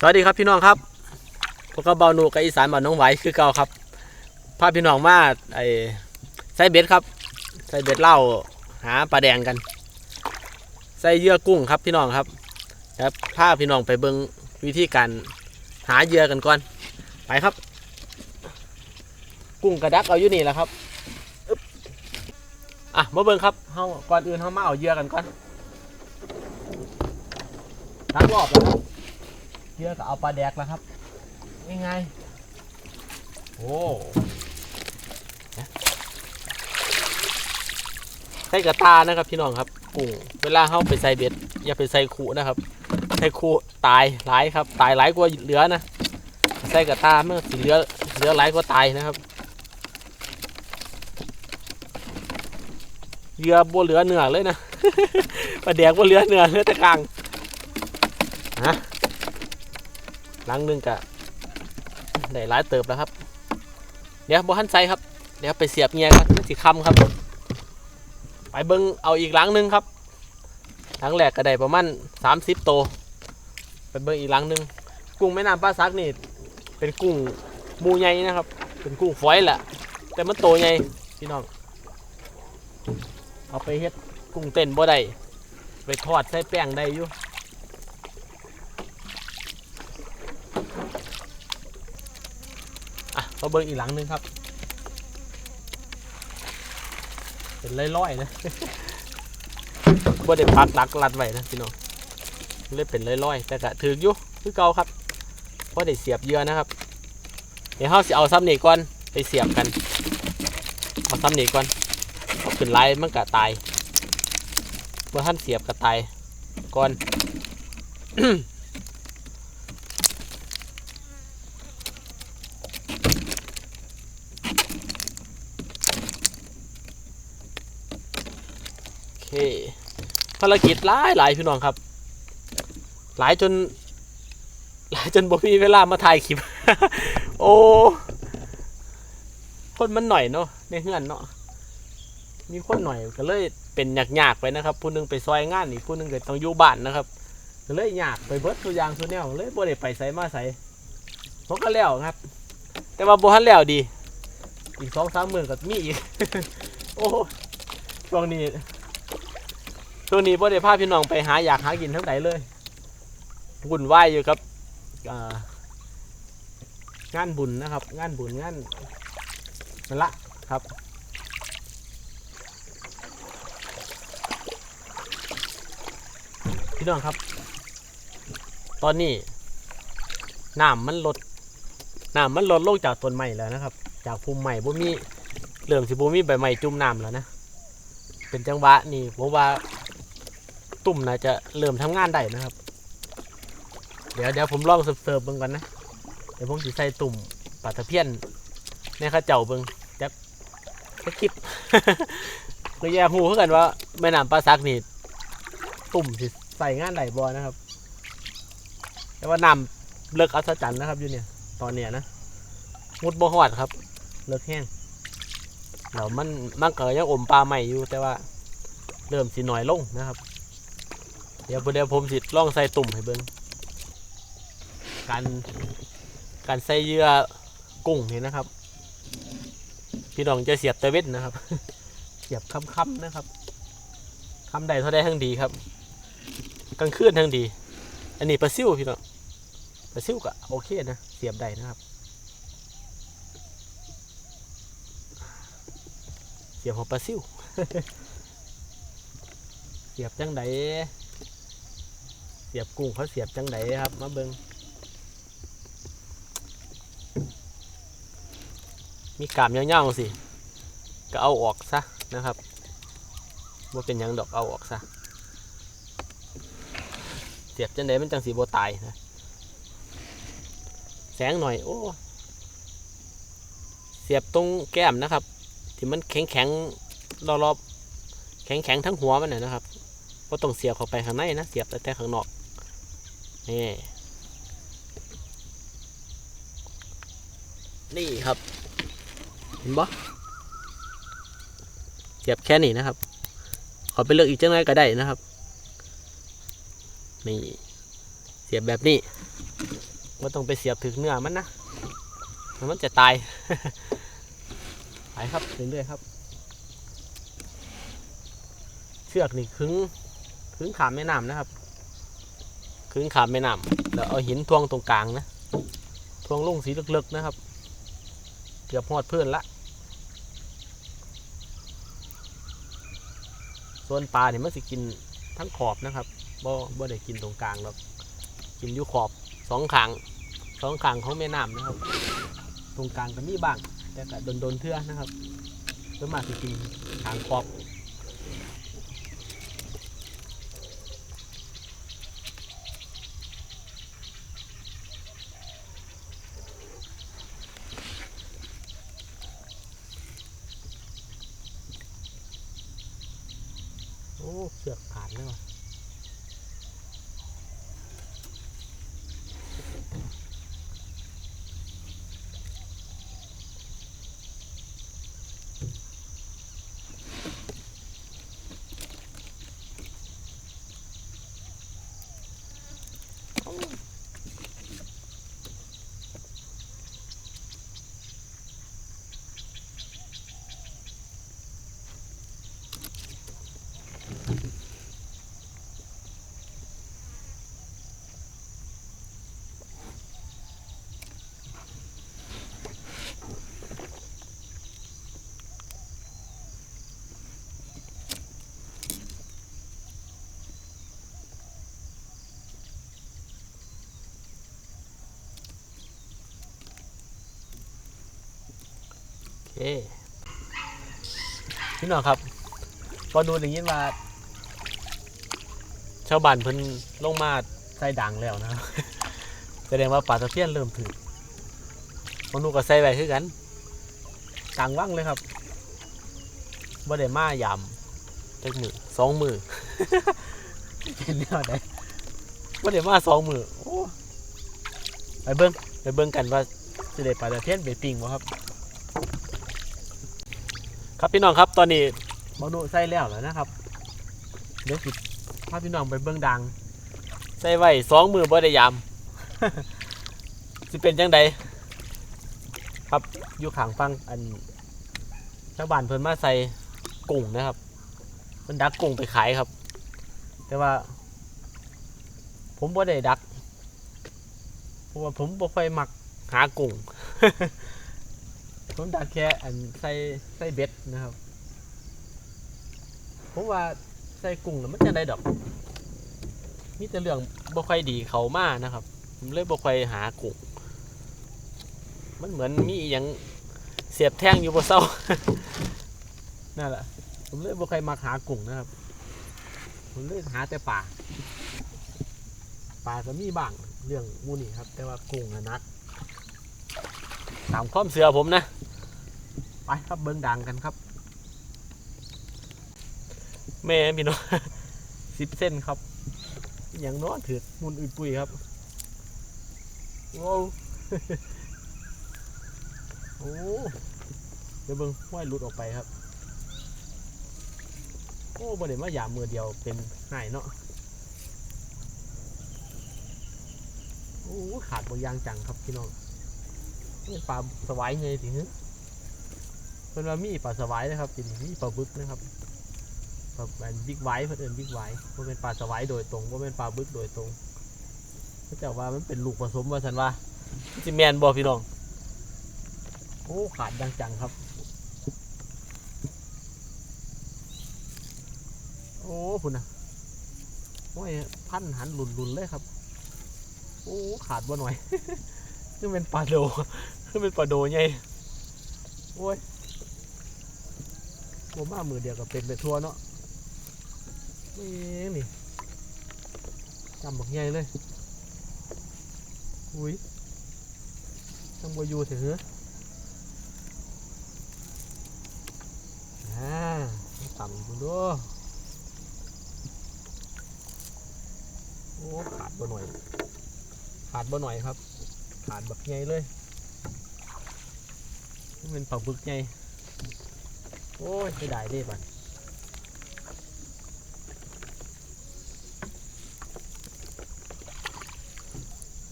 สวัสดีครับพี่น้องครับพวกก็เบาหนูกับอีสานบ้านน้องไหวคือเก่าครับพาพี่น้องมาไอ้ใส่เบ็ดครับ ใส่เบ็ดเหล้าหาปลาแดงกัน ใส่เยื่อกุ้งครับพี่น้องครับแล้วพาพี่น้องไปเบิ่งวิธีการหาเยื่อกันก่อนไปครับ กุ้งกระดักเอาอยู่นี่แหละครับอะมาเบิ่งครับเฮาก่อนอื่นเฮามาเอาเยื่อกันก่อนตั้งรอบแล้วครับ เยอะก็เอาปลาแดกแล้วครับยังไงโอ้ใส่กระตานะครับพี่น้องครับกุ้งเวลาเข้าไปใส่เบ็ด อย่าไปใส่ขู่นะครับใส่ขู่ตายหลายครับ ตายหลายกว่าเหลือนะใส่กระตาเมื่อสิเหลือเหลือหลายกว่าตายนะครับเหลือบัวเหลือเนื้อเลยนะปลาแดกบัวเหลือเนื้อเหลือแต่กลางฮะ หลังหนึงกะได้หลายเติบแล้วครับ เดี๋ยวบทันใส่ครับ เดี๋ยวไปเสียบเงียกันมันสิคำครับ ไปเบิ้งเอาอีกหลังหนึงครับหลังแรกก็ได้ประมาณ30โตวไปเบิ้งอีกหลังหนึง กุ้งแม่น้ำปลาซักนี่เป็นกุ้งมูใหญ่นะครับ เป็นกุ้งฝอยแหละแต่มันโตใหญ่พี่น้อง เอาไปเฮ็ดกุ้งเต้นบ่ได้ไปทอดใส่แป้งได้อยู่ อะ มาเบิ่งอีกหลังหนึงครับ เป็นร้อยๆนะบ่ได้ปักหลักรัดไว้นะพี่น้องเลยเป็นร้อยๆแต่ก็ถืออยู่คือเก่าครับเพราะได้เสียบเยื่อนะครับ เดี๋ยวเฮาสิเอาซ้ำนี่ก่อนไปเสียบกัน เอาซ้ำนี่ก่อนเอาขึ้นไล่มันก็ตายเมื่อท่านเสียบก็ตายก่อน เคภารกิจหลายหลายพี่น้องครับ หลายจน หลายจนบ่มีเวลามาถ่ายคลิป โอ้คนมันหน่อยเนาะในเฮือนเนาะมีคนหน่อยก็เลยเป็นยากๆไปนะครับ ผู้หนึงไปซอยงานอีกผู้หนึงก็ต้องอยู่บ้านนะครับก็เลยยากไปเบิดตัวอย่างตัวแนวเลยบ่ได้ไปไสมาไสผมก็แล้วครับ แต่ว่าบ่ทันแล้วดี อีกสองสามหมื่นก็มีอีกโอ้ช่วงนี้ ช่วงนี้พ่อได้พาพี่น้องไปหาอยากหากินทั้งไหนเลยวุ่นวายอยู่ครับงานบุญนะครับ งานบุญงานนั่นละครับพี่น้องครับ ตอนนี้น้ำมันลดน้ำมันลดลงจากต้นไม้แล้วนะครับ จากภูมิใหม่บ่มีเริ่มสิบ่มีใบไม้จุ่มน้ำแล้วนะเป็นจังหวะนี่ผมว่า ตุ่มน่าจะเริ่มทำงานได้นะครับ เดี๋ยวเดี๋ยวผมลองเสิร์ฟเสิร์ฟเบิ่งก่อนนะ เดี๋ยวผมสิใส่ตุ่มปลาตะเพียนในข้าเจ้าเบิ่งจักจักคลิปก็แย่หูเพื่อกันว่าแม่น้ำปลาซักนี่ตุ่มสิใส่งานได้บ่นะครับ แต่ว่าน้ำเลิกอัศจรรย์นะครับอยู่เนี่ย ตอนเนี้ยนะมุดบ่หอดครับ เลิกแห้งแล้วมันมันเก็ยังอมปลาใหม่อยู่แต่ว่าเริ่มสิหน่อยลงนะครับ เดี๋ยวเดี๋ยวผมสิล่องใส่ตุ่มให้เบิ้งการการใส่เยื่อกุ้งนี่นะครับ พี่น้องจะเสียบตะเวนนะครับ เสียบค่ำๆนะครับคำใดเท่าใดทั้งดีครับกลางคืนทั้งดี อันนี้ปลาซิวพี่น้องปลาซิวก็โอเคนะ เสียบได้นะครับ เสียบของปลาซิวเสียบจังได เสียบกุ้งเขาเสียบจังไดครับ มาเบิงมีกามยาวๆสิ ก็เอาออกซะนะครับว่าเป็นยังดอกเอาออกซะ เสียบจังไดมันจังสีโบตายนะ แสงหน่อย โอ้ เสียบตรงแก้มนะครับ ที่มันแข็งแข็งรอบๆแข็งแข็งทั้งหัวมันน่ะนะครับก็ต้องเสียบเข้าไปข้างในนะ เสียบแต่แต่ข้างนอก นี่ นี่ครับ เห็นปะเสียบแค่นี้นะครับ ขอไปเลือกอีกจังไรก็ได้นะครับ นี่ เสียบแบบนี้ว่าต้องไปเสียบถึงเนื้อมันนะ มันจะตาย ไปครับเรื่อยๆครับ เชือกนี่ขึงขึงขามแม่น้ำนะครับ ขึงขามแม่น้ำแล้วเอาหินทวงตรงกลางนะทวงลงสีเลึกๆนะครับ เกือบหอดเพื่อนละส่วนปลาเนี่ยมันสิกินทั้งขอบนะครับบ่บ่ได้กินตรงกลางหรอกกินอยู่ขอบสองขางสองขางของแม่น้ำนะครับ ตรงกลางก็มีบ้างแต่ก็โดนๆเทื่อนะครับส่วนมากสิกินขางขอบ อ้เสือกขาดเลยวะ โอพี่น้องครับพอดูอย่างนี้มาชาวบ้านเพิ่นลงมาใส่ดังแล้วนะครับแสดงว่าปลาตะเพียนเริ่มถึงมนุษย์ก็ใส่ไว้คือกันกลางว่างเลยครับบ่ได้มายำจักมือสองมือเป็นแนวใดบ่ได้มาสองมือโอ้ไปเบิ่งไปเบิ่งกันว่าสิได้ปลาตะเพียนไปปิ้งบ่ครับ ครับพี่น้องครับตอนนี้มนุษย์ใส่แล้วแล้วนะครับ เดี๋ยวสิพาพี่น้องไปเบิ่งดัง ใส่ไว้สองมือบ่ได้ยำสิเป็นจังใดครับอยู่ข้างฟังอันชาวบ้านเพิ่นมาใส่กุ้งนะครับเพิ่นดักกุ้งไปขายครับ แต่ว่า ผมบ่ได้ดักเพราะว่าผมบ่ค่อยมักหากุ้ง ผมดักแค่อันใส่ใส่เบ็ดนะครับ ผมว่าใส่กุ้งแล้วมันจะได้ดอกมีแต่เรื่องบ่ค่อยดีเขามานะครับ ผมเลยบ่ค่อยหากุ้งมันเหมือนมีอหยังเสียบแท่งอยู่บนเสานั่นแหละผมเลยบ่ค่อยมาหากุ้งนะครับ ผมเลยหาแต่ปลาปลาก็มีบ้างเรื่องมูนี่ครับ แต่ว่ากุ้งนะนักตามความเสือผมนะ ไปครับเบิ้งดังกันครับ แม่พี่น้องสิบเส้นครับ อย่างน้อยถือมุนอุยปุยครับว้าวโอ้เดี๋ยวเบิ้งห้อยหลุดออกไปครับ โอ้บ่ได้มาหยามมือเดียวเป็นหายเนาะโอ้ขาดบางอย่างจังครับพี่น้องนี่ปลาสวายไงสิฮะ เป็นว่ามีปลาสวายนะครับเป็นมีปลาบึกนะครับปลาเป็นบิ๊กไวท์เพื่นเอนบิ๊กไวท์ว่าเป็นปลาสวายโดยตรงว่าเป็นปลาบึกโดยตรงเขาเจ้าว่ามันเป็นลูกผสมว่าสันว่าจิแมนบอพี่น้องโอ้ขาดดังจังครับ โอ้พุ่นะโอ้ยพันหันหลุนหลุนเลยครับ โอ้ขาดบ่หน่อยนี่เป็นปลาโดนี่เป็นปลาโดไงโอ้ย ผมมามือเดียวกับเป็นไปทั่วเนาะนี่นี่จำบักใหญ่เลย อุ้ยจังบอยู่เถอะเออ่าต่ำดูด้วยโอ้ขาดบ่หน่อย ขาดบ่หน่อยครับ ขาดแบบใหญ่เลยเป็นปลาบึกใหญ่ โอ้ยไม่ได้ด้บัน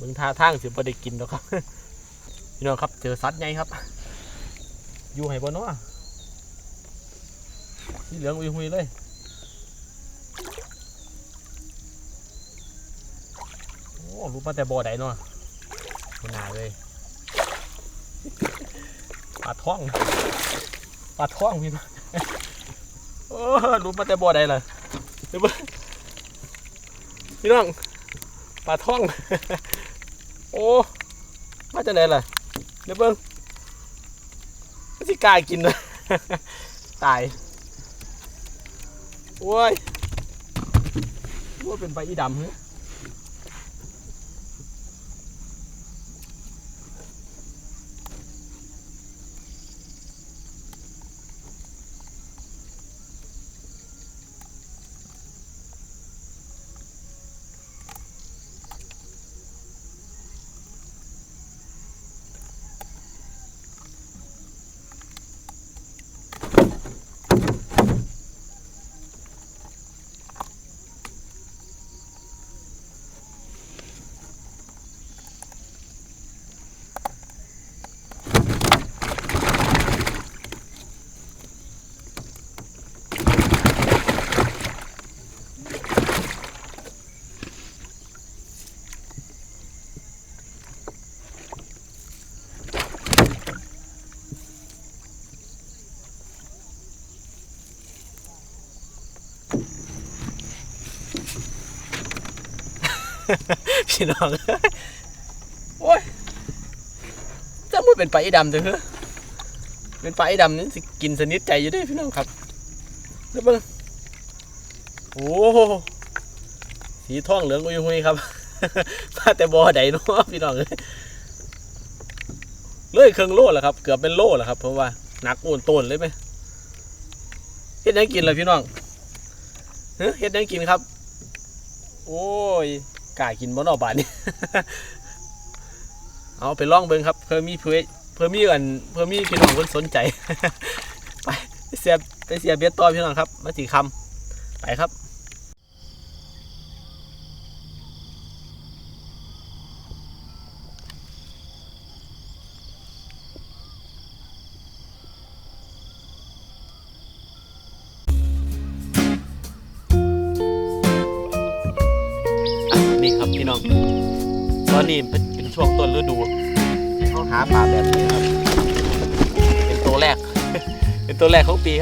มึงท่าทางสิบ่ได้กินหรอกครับ พี่น้องครับเจอสัตว์ใหญ่ครับ อยู่ให้บ่เนาะสีเหลืองอุยหุยเลยโอ้รู้มาแต่บ่อใดเนาะบ่น่าเลยปลาท่อง ปลาท่องพี่น้องโอ้รู้มาแต่บ่อใดล่ะเดี๋ยวเบิ่งพี่น้องปลาท่อง โอ้มาจากไหนล่ะเดี๋ยวเบิ้งมันสิกล้ากินเลยตายโอ้ยว่าเป็นใบอีดำเหรอ พี่น้องโอ้ยจะพูดเป็นปลาอีดำเถอะเป็นปลาอีดำนี่สิกินสนิทใจอยู่ด้วยพี่น้องครับเดี๋ยวเบิ่งโอ้โหสีทองเหลืองอุยหุยครับมาแต่บอใดเนาะพี่น้องเอ้ยเลยเครื่องโลแล้วครับ เกือบเป็นโลแล้วครับเพราะว่าหนักโอนต้นเลยไหมเฮ็ดยังกินเลยพี่น้องเฮ็ดยังกินครับ โอ้ย กล้ากินบ่นอกบานนี่ เอาไปลองเบิ่งครับเพิ่มมีเพื่อเพิ่มมีกันเพิ่มมีพี่น้องเพิ่นสนใจไปไปเสียบไปเสียบเบ็ดต่อพี่น้องครับมาสีคำไปครับ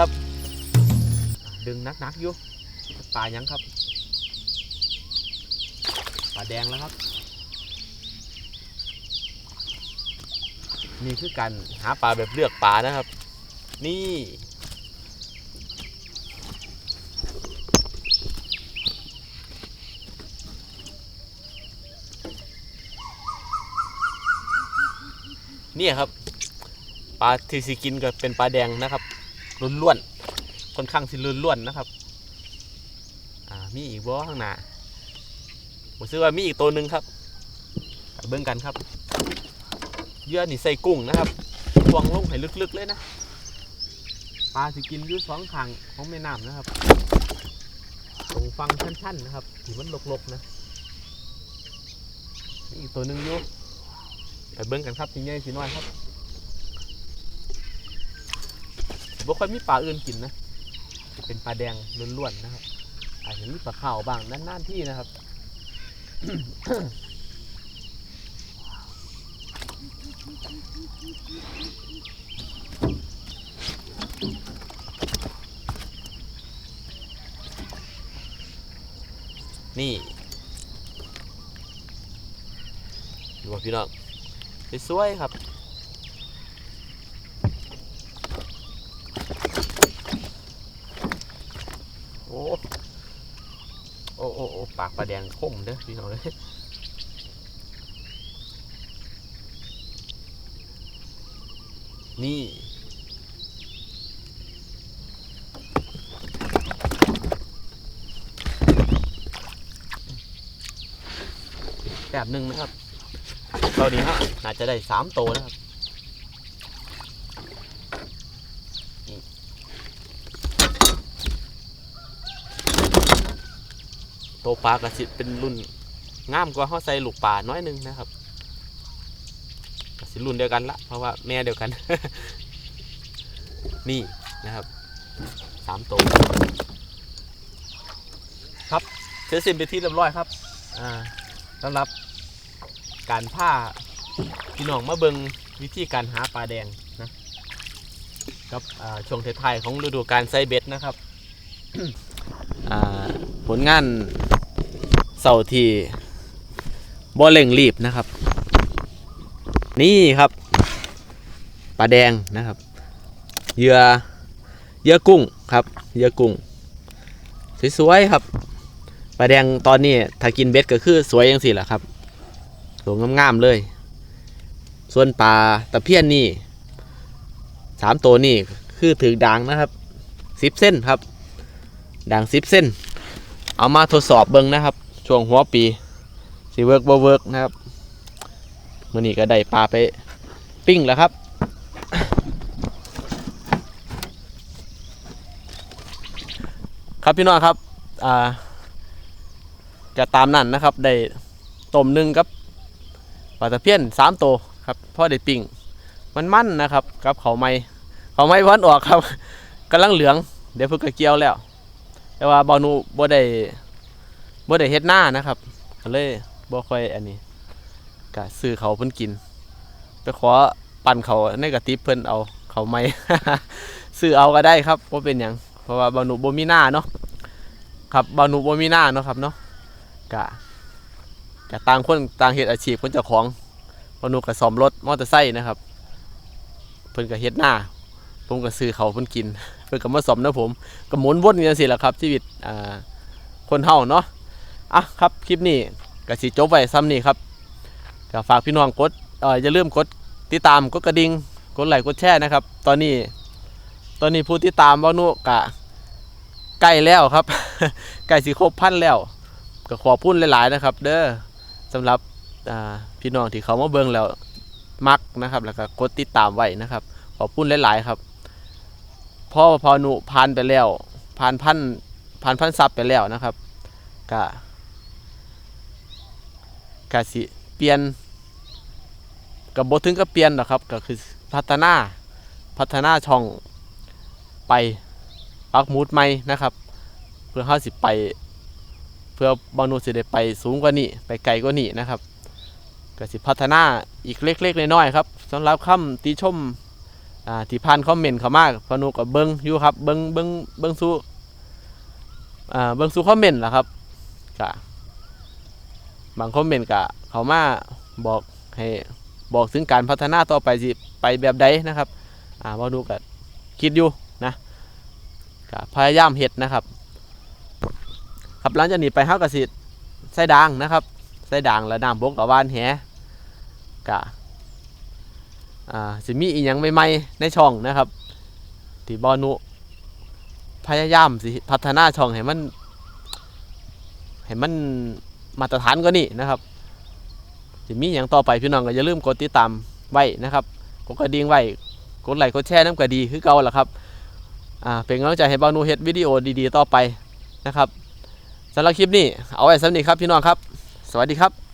ครับ ดึงนักๆอยู่ปลายังครับปลาแดงแล้วครับ นี่คือการหาปลาแบบเลือกปลานะครับ นี่เนี่ยครับปลาที่สิกินก็เป็นปลาแดงนะครับ ล้วนๆค่อนข้างสิล้วนๆนะครับ อ่ามีอีกบ่ข้างหน้าผมซื้อว่ามีอีกตัวหนึ่งครับไปเบิ่งกันครับเยื่อนี่ใส่กุ้งนะครับทวงลงให้ลึกๆเลยนะปลาสิกินยู่สองข้างของแม่น้ำนะครับ ตรงฟังชั้นๆนะครับที่มันลกๆนะมีอีกตัวหนึ่งอยู่ไปเบิ้งกันครับสีใหญ่สีน้อยครับ บ่ค่อยมีปลาอื่นกินนะจะเป็นปลาแดงล้วนๆนะครับอาจจะมีปลาขาวบ้างนานๆที่นะครับนี่ดูว่าพี่น้องสวยๆครับ โอ้ โอ้โอ้โอ้ ปากปลาแดงคมเด้อพี่น้องเลยนี่แบบหนึ่งนะครับตอนนี้ฮะน่าจจะได้สามโตวนะครับ โตวปลากระสิเป็นรุ่นงามกว่าเฮาใส่ลูกป่าน้อยหนึงนะครับก็สิรุ่นเดียวกันละเพราะว่าแม่เดียวกัน นี่นะครับสามตัวครับเสร็จสิ้นไปที่เรียบร้อยครับอ่าสำหรับการผ้าพี่น้องมาเบิงวิธีการหาปลาแดงนะกับอ่าช่วงท้ายๆของฤดูการไซเบ็ดนะครับอ่า ผลงานเสาทีบ่เร่งรีบนะครับ นี่ครับปลาแดงนะครับเหยื่อเหยื่อกุ้งครับเหยื่อกุ้งสวยๆครับปลาแดงตอนนี้ถ้ากินเบ็ดก็คือสวยอย่างสิแหละครับสวยงามๆเลย ส่วนปลาตะเพียนนี่สามตัวนี่คือถือด่างนะครับสิบเส้นครับด่างสิบเส้น เอามาทดสอบเบิ้งนะครับ ช่วงหัวปีสิเวิร์กบ่เวิร์กนะครับมื่อนี้ก็ได้ปลาไปปิ้งแล้วครับ ครับพี่น้องครับอ่าก็ตามนั่นนะครับ ได้ต้มหนึ่งกับปลาตะเพียนสามตัวครับพ่อได้ปิ้งมันมั่นนะครับกับเขาไม้เขาไม้พันออกครับกำลังเหลือง เดี๋ยวเพิ่งกระเกี่ยวแล้ว แต่ว่าบอนูบ่ได้บ่ได้เฮ็ดหน้านะครับก็เลยบ่ค่อยอันนี้ก็ซื้อเขาเพิ่นกิน ไปขอปั่นเขาในกระติบเพิ่นเอาเขาไม่ ซื้อเอาก็ได้ครับบ่เป็นหยังเพราะว่าบอนูบ่มีหน้าเนาะครับบอนูบ่มีหน้าเนาะครับเนาะก็ก็ต่างคนต่างเฮ็ดอาชีพคนเจ้าของบอนูก็ซ่อมรถมอเตอร์ไซค์นะครับเพิ่นก็เฮ็ดหน้าผมก็ซื้อเขาเพิ่นกิน เพิ่นก็มาซ่อมนะผมก็หมุนวนกันสิแหละครับ ชีวิตอ่าคนเฮาเนาะอะครับคลิปนี้ก็สิจบไว้ซ้ำนี่ครับก็ฝากพี่น้องกดเอ่ออย่าลืมกดติดตามกดกระดิ่งกดไลค์กดแชร์นะครับ ตอนนี้ ตอนนี้ผู้ติดตามบ่านุกะใกล้แล้วครับ ใกล้สิครบพันแล้ว ก็ขอพูดหลาย ๆ นะครับ เด้อสำหรับพี่น้องที่เขามาเบิ่งแล้วมักนะครับ แล้วก็กดติดตามไว้นะครับ ขอบคุณหลาย ๆ ครับ พอพอหนุผ่านไปแล้ว ผ่านพันผ่านพันซับไปแล้วนะครับกะกะสิเปลี่ยนกับบถึงกับเปลี่ยนหรอกครับ ก็คือพัฒนาพัฒนาช่องไปปักมุดใหม่นะครับ เพื่อเขาสิไป เพื่อบางนูสิได้ไปสูงกว่านี้ ไปไกลกว่านี้นะครับก็สิพัฒนาอีกเล็กๆน้อยๆครับสำหรับคำติชม อ่าที่ผ่านคอมเมนต์เขามากพนุกับเบิ้งอยู่ครับเบิ้งเบิ้งเบิ้งสู้อ่าเบิ้งสู้คอมเมนต์แหละครับกะบางคอมเมนต์กะเขามาบอกให้บอกถึงการพัฒนาต่อไปสิไปแบบใดนะครับอ่าพนุกับคิดอยู่นะกะพยายามเฮ็ดนะครับ ครับหลังจากนี้ไปเฮากะสิใส่ด่างนะครับใส่ด่างและน้ำบกกับวานแหกะ อ่าสิมีอีกอย่างใหม่ๆในช่องนะครับที่บอนุพยายามสิพัฒนาช่องให้มันให้มันมาตรฐานกว่านี้นะครับสิมีอย่างต่อไปพี่น้องก็อย่าลืมกดติดตามไว้นะครับกดกระดิ่งไว้กดไลค์กดแชร์น้ำก็ดีคือเก่าแหละครับอ่าเป็นกำลังใจให้บอนุเฮ็ดวิดีโอดีๆ ต่อไปนะครับสำหรับคลิปนี้เอาไว้สำหรับนี้ครับพี่น้องครับ สวัสดีครับ